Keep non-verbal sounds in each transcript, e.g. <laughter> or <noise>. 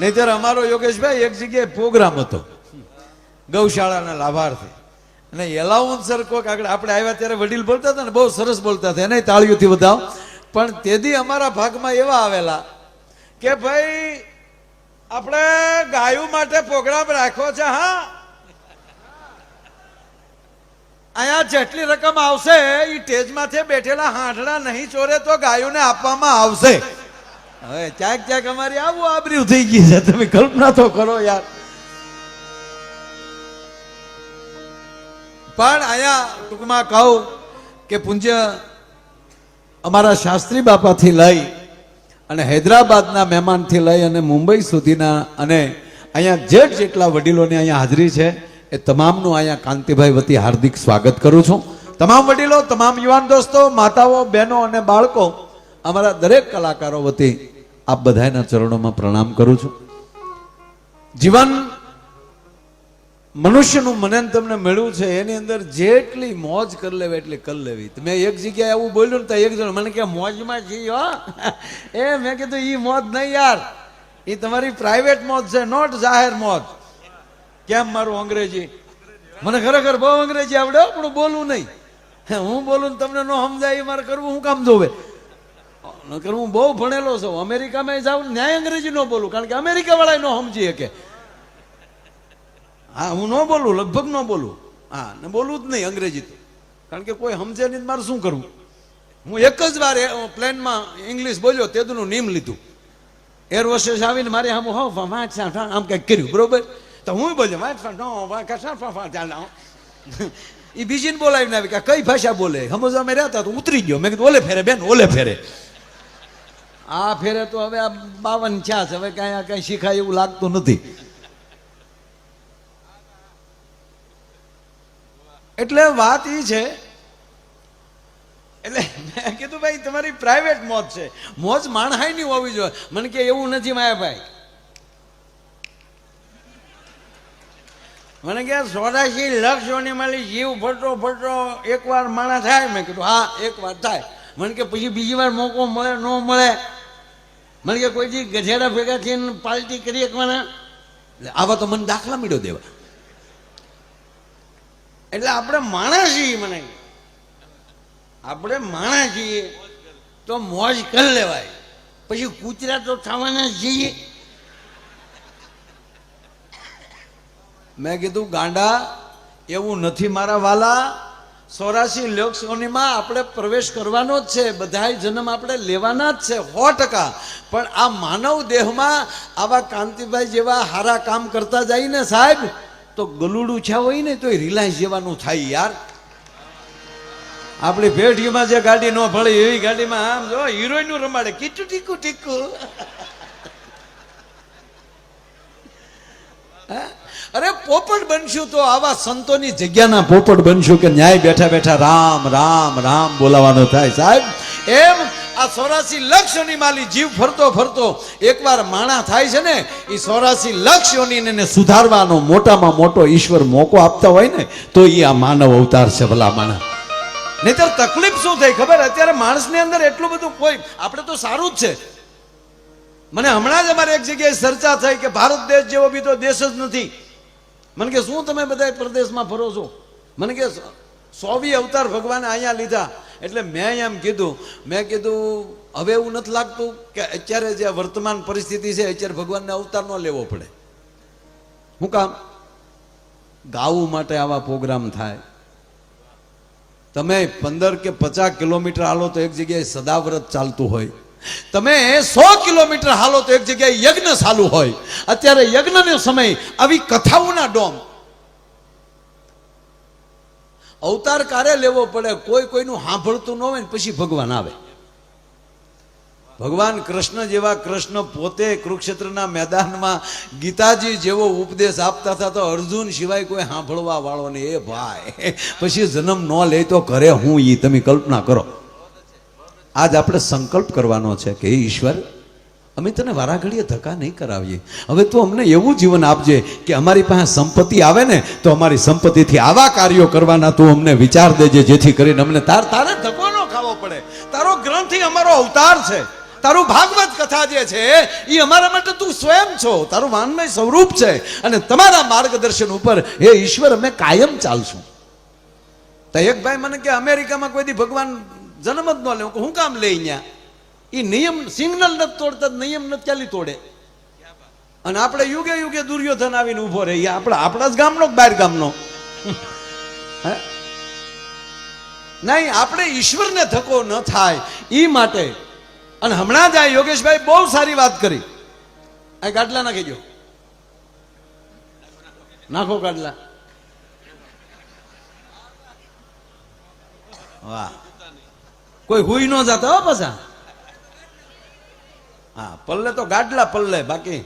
નહીતર અમારો યોગેશભાઈ એક જગ્યાએ પ્રોગ્રામ હતો. ગૌશાળાના લાભાર્થી. અને એલાઉન્સર કોક આગળ આપણે આવ્યા ત્યારે વડીલ બોલતા હતા ને, બહુ સરસ બોલતા હતા, એને તાળીઓથી વધાવ. પણ તેથી અમારા ભાગમાં એવા આવેલા કે ભાઈ, આપણે ગાયું માટે પ્રોગ્રામ રાખ્યો છે, હા? અહીંયા જેટલી રકમ આવશે એ સ્ટેજમાંથી બેઠેલા હાંઠડા નહીં ચોરે તો ગાયોને આપવામાં આવશે. હવે ક્યાંક ક્યાંક અમારી આવું આબર્યું થઈ ગઈ છે. તમે કલ્પના તો કરો યાર. પણ અહીંયા ટૂંકમાં કહું કે પૂજ્ય અમારા શાસ્ત્રી બાપાથી લઈ અને હૈદરાબાદના મહેમાનથી લઈ અને મુંબઈ સુધીના અને અહીંયા જેટ જેટલા વડીલોની અહીંયા હાજરી છે, એ તમામનું અહીંયા કાંતિભાઈ વતી હાર્દિક સ્વાગત કરું છું. તમામ વડીલો, તમામ યુવાન દોસ્તો, માતાઓ, બહેનો અને બાળકો અમારા દરેક કલાકારો વતી આપ બધાના ચરણોમાં પ્રણામ કરું છું. જીવન મનુષ્યનું મને તમને મળ્યું છે એની અંદર જેટલી મોજ કરી લેવી એટલી કરી લેવી. મેં એક જગ્યાએ એવું બોલ્યું ને તો એક જણ મને કે મોજમાં છીએ હો. <laughs> એ મેં કીધું એ મોજ નહીં યાર. એ તમારી પ્રાઇવેટ મોજ છે નોટ જાહેર મોજ. કેમ મારું અંગ્રેજી? મને ખરેખર બહુ અંગ્રેજી આવડે પણ બોલવું નહીં. હે, બોલું તમને ન સમજાય એ મારે કરવું હું કામ જોવે? નકર હું બહુ ભણેલો છું. અમેરિકામાં જાઉં ન્યાય અંગ્રેજી ન બોલું, કારણ કે અમેરિકા વાળા ન સમજી શકે. હા, હું ન બોલું, લગભગ ન બોલું. હા, ને બોલવું જ નહીં અંગ્રેજી તો. કારણ કે કોઈ સમજે નહીં મારે શું કરવું હું એક જ વાર પ્લેનમાં ઇંગ્લિશ બોલ્યો, તેદનું નીમ લીધું. એર હોસ્ટેસ આવીને મારે આમ હો વાંચ આમ કંઈક કર્યું, બરોબર? તો હું બોલ્યો, વાંચ એ બીજીને બોલાવીને આવી કે કઈ ભાષા બોલે? સમજવા મેં રહેતા તો ઉતરી ગયો. મેં કીધું, ઓલે ફેરે બેન, ઓલે ફેરે. આ ફેરે તો હવે આ બાવન છ્યાસ હવે કાંઈ કાંઈ શીખાય એવું લાગતું નથી. એટલે વાત એ છે, એટલે મેં કીધું ભાઈ, તમારી પ્રાઇવેટ મોજ છે. મોજ માણહાઈની હોવી જોઈએ. મને કે એવું નથી માયાભાઈ મને કે સોડાશી લક્ષ સોની માલી જીવ ફરતો ફરતો એકવાર માણા થાય. મેં કીધું, હા એકવાર થાય. મને કે, પછી બીજી વાર મોકો મળે, ન મળે. મને કે કોઈ ગજેડા ગધેડા ભેગા થઈને પાલટી કરી એટલે આવા તો મને દાખલા મળ્યો દેવા. એટલે આપણે માણસ છીએ મને. આપણે માણસ છીએ તો મોજ કરી લેવાય. પછી કૂતરા તો થવાના જ છીએ. મેં કીધું, ગાંડા, એવું નથી મારા વાલા. સોરાશી લોકસોનીમાં આપણે પ્રવેશ કરવાનો જ છે. બધા જન્મ આપણે લેવાના જ છે. સો ટકા. પણ આ માનવ દેહમાં આવા કાંતિભાઈ જેવા હારા કામ કરતા જાય ને સાહેબ, તો ગલુડું છા હોય ને તો રિલાયન્સ જેવાનું થાય યાર. આપણી ભેટીમાં જે ગાડી ન ફળે એવી ગાડીમાં આમ જો, હિરોઈન રમાડે, કીટુ ટીકુ ટીકુ? અરે પોપટ બનશું તો આવા સંતોની જગ્યાના પોપટ બનશું કે ન્યાય બેઠા બેઠા રામ રામ રામ બોલાવાનો થાય. સાહેબ, એમ આ સોરાસી લક્ષ માલી જીવ ફરતો ફરતો એકવાર માણા થાય છે ને, એ સોરાસી લક્ષ ને સુધારવાનો મોટામાં મોટો ઈશ્વર મોકો આપતા હોય ને, તો એ આ માનવ અવતાર છે ભલા માણસ. નહીતર તકલીફ શું થઈ ખબર? અત્યારે માણસની અંદર એટલું બધું કોઈ, આપણે તો સારું જ છે. મને હમણાં જ અમારે એક જગ્યાએ ચર્ચા થઈ કે ભારત દેશ જેવો બીજો દેશ જ નથી. મને કે શું તમે બધા પ્રદેશમાં ફરો છો? મને કે સોવી અવતાર ભગવાને અહીંયા લીધા. એટલે મેં એમ કીધું, મેં કીધું, હવે એવું નથી લાગતું કે અત્યારે જે વર્તમાન પરિસ્થિતિ છે, અત્યારે ભગવાનને અવતાર ન લેવો પડે. શું કામ? ગાવું માટે આવા પ્રોગ્રામ થાય. તમે પંદર કે પચાસ કિલોમીટર હાલો તો એક જગ્યાએ સદાવ્રત ચાલતું હોય. તમે સો કિલોમીટર હાલો તો એક જગ્યાએ યજ્ઞ ચાલુ હોય. અત્યારે યજ્ઞનો સમય આવી કથાઓના ડોમ. અવતાર કારે લેવો પડે, કોઈ કોઈનું સાંભળતું ન હોય ને પછી ભગવાન આવે. ભગવાન કૃષ્ણ જેવા કૃષ્ણ પોતે કુરુક્ષેત્રના મેદાનમાં ગીતાજી જેવો ઉપદેશ આપતા હતા તો અર્જુન સિવાય કોઈ સાંભળવા વાળો ને એ ભાઈ, પછી જન્મ ન લે તો કરે હું એ તમે કલ્પના કરો. આજ આપણે સંકલ્પ કરવાનો છે કે ઈશ્વર અમે તને વારાઘડીએ ધક્કા નહીં કરાવીએ. હવે તું અમને એવું જીવન આપજે કે અમારી પાસે સંપત્તિ આવે ને, તો અમારી સંપત્તિથી આવા કાર્યો કરવાના તું અમને વિચાર દેજે, જેથી કરીને અમને તાર તારે ધક્કો ન ખાવો પડે. તારો ગ્રંથ અમારો અવતાર છે. તારું ભાગવત કથા જે છે, એ અમારા માટે તું સ્વયં છો. તારું વાનમય સ્વરૂપ છે. અને તમારા માર્ગદર્શન ઉપર હે ઈશ્વર, અમે કાયમ ચાલશું. તો એક ભાઈ મને કે અમેરિકામાં કોઈ દી ભગવાન જન્મ જ ન લે હું કામ લઈ અહીંયા? એ નિયમ સિગ્નલ નથી તોડતા, નિયમ નથી ચાલી તોડે? અને આપણે યુગે યુગે દુર્યોધન આવીને ઊભો રહે આપણે, આપણા જ ગામનો બહાર ગામનો? હે? નહીં, આપણે ઈશ્વરને ધક્કો ન થાય એ માટે. અને હમણાં જ આ યોગેશભાઈ બહુ સારી વાત કરી. આ ગાડલા નાખી દો નાખો ગાડલા. વાહ. કોઈ હુઈ ન જતા હો પાછા. હા, પલ્લે તો ગાડલા પલ્લે, બાકી.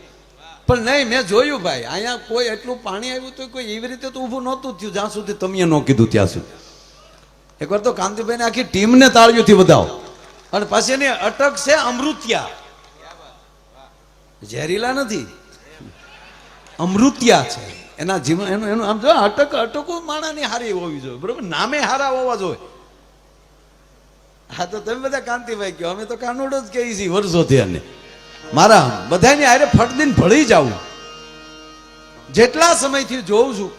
પણ નહીં, મેં જોયું ભાઈ, અહીંયા કોઈ એટલું પાણી આવ્યું તો કોઈ એવી રીતે તો ઊભું નહોતું થયું, જ્યાં સુધી તમે ન કીધું ત્યાં સુધી. એકવાર તો કાંતિભાઈને આખી ટીમને તાળીઓથી બતાવો અને પાછી એની અટક છે અમૃત્યા. ઝેરીલા નથી. અમૃત્યા છે. એના જીવન, એનું એનું, આમ જો, અટક, અટકો માણાની હારી હોવી જોઈએ. બરોબર? નામે હારા હોવા જોઈએ. હા, તો તમે બધા કાંતિભાઈ કહો, અમે તો કાનુડો જ કહીએ છીએ, વર્ષોથી અને મારા બધાની હારે ફટદીન ભળી જાઉં. જેટલા સમયથી જોઉં છું,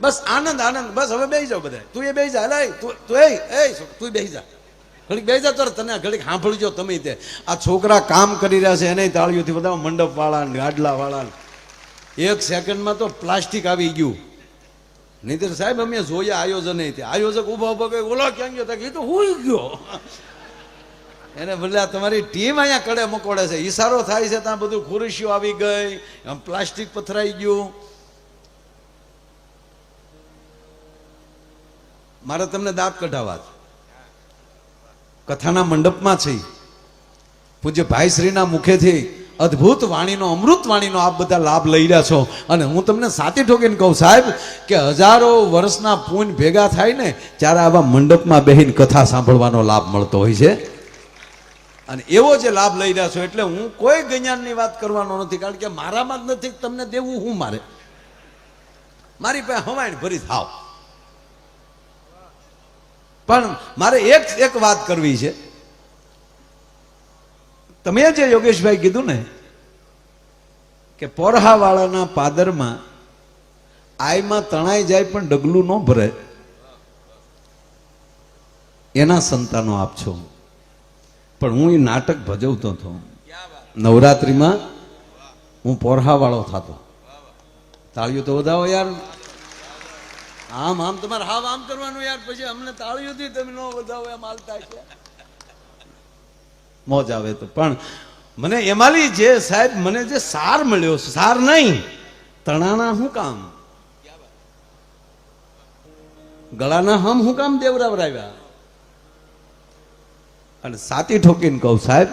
બસ આનંદ આનંદ, બસ હવે બેસી જાવ બધા તું એ બેસી જા લાય તું એ એ તું બેસી જા. ઘડીક બેસી જા તો તને ઘડીક સાંભળજો તમે તે. આ છોકરા કામ કરી રહ્યા છે એને તાળીઓથી બધા મંડપ વાળા ને ગાડલા વાળા એક સેકન્ડમાં તો પ્લાસ્ટિક આવી ગયું. નહીતર સાહેબ, અમે જોયા આયોજન નહીં આયોજક ઊભો ઊભો ગયો ઓલો, ક્યાં ગયો? તો હુઈ ગયો. એને આ તમારી ટીમ અહીંયા કડે મકોડે છે. ઈશારો થાય છે, ત્યાં બધું ખુરશીઓ આવી ગઈ, આમ પ્લાસ્ટિક પથરાઈ ગયું. મારે તમને દાંત કઢાવવા કથાના મંડપમાં છે. પૂજ્ય ભાઈશ્રીના મુખેથી અદ્ભુત વાણીનો, અમૃત વાણીનો આપ બધા લાભ લઈ રહ્યા છો. અને હું તમને સાચી ઠોકીને કહું, સાહેબ, કે હજારો વર્ષના પૂન ભેગા થાય ને, ત્યારે આવા મંડપમાં બેહીને કથા સાંભળવાનો લાભ મળતો હોય છે. અને એવો જે લાભ લઈ રહ્યા છો એટલે હું કોઈ ગણ્યાનની વાત કરવાનો નથી, કારણ કે મારામાં જ નથી તમને દેવું, હું મારે. મારી પાસે હવાઈણ ભરી થાવ પણ મારે એક એક વાત કરવી છે. તમે જે યોગેશભાઈ કીધું ને, કે પોરહાવાળાના પાદરમાં આયમાં તણાઈ જાય પણ ડગલું ન ભરે, એના સંતાનો આપ છો. પણ હું એ નાટક ભજવતો હતો. નવરાત્રિમાં હું પોરહાવાળો થતો. તાળીઓ તો વધાવો યાર. આમ આમ તમારે હાવ આમ કરવાનું યાર. પછી અમને તાળીઓથી તમે ન વધાવો એમ હાલતા છે. મોજ આવે તો. પણ મને એમાંલી જે સાહેબ, મને જે સાર મળ્યો, સાર નહીં. તણાના શું કામ? ગળાના હમ હું કામ દેવરાવરાવ્યા અને સાતી ઠોકીને કહું, સાહેબ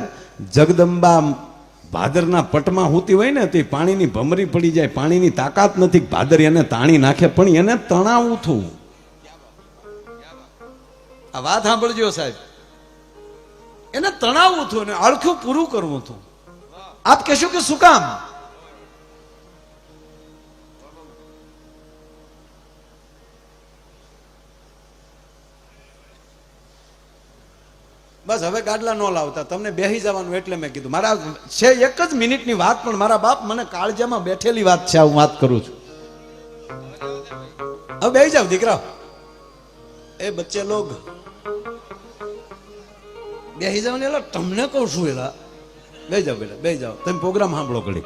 જગદંબા ભાદરના પટમાં હોતી હોય ને, તે પાણીની ભમરી પડી જાય, પાણીની તાકાત નથી, ભાદર એને તાણી નાખે, પણ એને તણાવું થવું. આ વાત સાંભળજો, સાહેબ. એને તણાવું થયું અને અળખું પૂરું કરવું હતું આપ કહેશો કે શું કામ? બસ હવે ગાડલા ન લાવતા. તમને બેહી જવાનું એટલે મેં કીધું. મારા છે એક જ મિનિટની વાત, પણ મારા બાપ મને કાળજામાં બેઠેલી વાત છે હું વાત કરું છું. હવે બેહી જાવ દીકરા. એ બચ્ચે લોગ. બેહી જાવ ને એલા, તમને કહું છું એલા. બે જાવ બેટા બે જાવ તમે પ્રોગ્રામ સાંભળો ઘડી